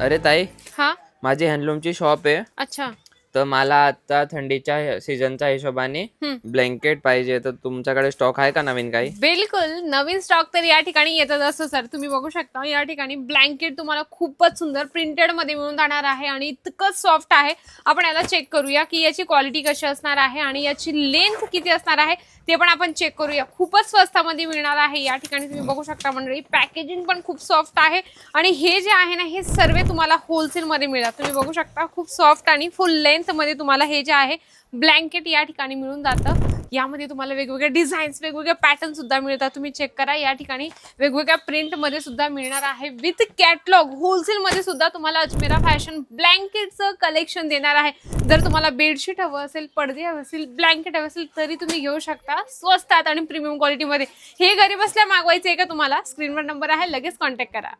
अरे ताई हा? माझी हँडलूमची शॉप आहे. अच्छा. तर मला आता थंडीच्या सीझनच्या हिशोबाने हम्म. ब्लँकेट पाहिजे. तर तुमच्याकडे स्टॉक आहे का नवीन काही? बिलकुल. नवीन स्टॉक तर या ठिकाणी येतच असतो सर. तुम्ही बघू शकता या ठिकाणी ब्लँकेट तुम्हाला खूपच सुंदर प्रिंटेडमध्ये मिळून जाणार आहे आणि इतकं सॉफ्ट आहे. आपण याला चेक करूया की याची क्वालिटी कशी असणार आहे आणि याची लेंथ किती असणार आहे ते पण आपण चेक करूया. खूपच स्वस्तामध्ये मिळणार आहे. या ठिकाणी तुम्ही बघू शकता मंडळी पॅकेजिंग पण खूप सॉफ्ट आहे आणि हे जे आहे ना हे सर्व तुम्हाला होलसेलमध्ये मिळतात. तुम्ही बघू शकता खूप सॉफ्ट आणि फुल मध्ये तुम्हाला हे जे आहे ब्लँकेट या ठिकाणी मिळून जातं. यामध्ये तुम्हाला वेगवेगळे डिझाईन्स वेगवेगळे पॅटर्न सुद्धा मिळतात. तुम्ही चेक करा या ठिकाणी वेगवेगळ्या प्रिंटमध्ये सुद्धा मिळणार आहे. विथ कॅटलॉग होलसेल मध्ये सुद्धा तुम्हाला अजमेरा फॅशन ब्लँकेटचं कलेक्शन देणार आहे. जर तुम्हाला बेडशीट हवं असेल पडदे हवे असेल ब्लँकेट हवे असेल तरी तुम्ही घेऊ शकता स्वस्तात आणि प्रीमियम क्वालिटीमध्ये हे घरी बसल्या मागवायचं आहे का तुम्हाला? स्क्रीनवर नंबर आहे लगेच कॉन्टॅक्ट करा.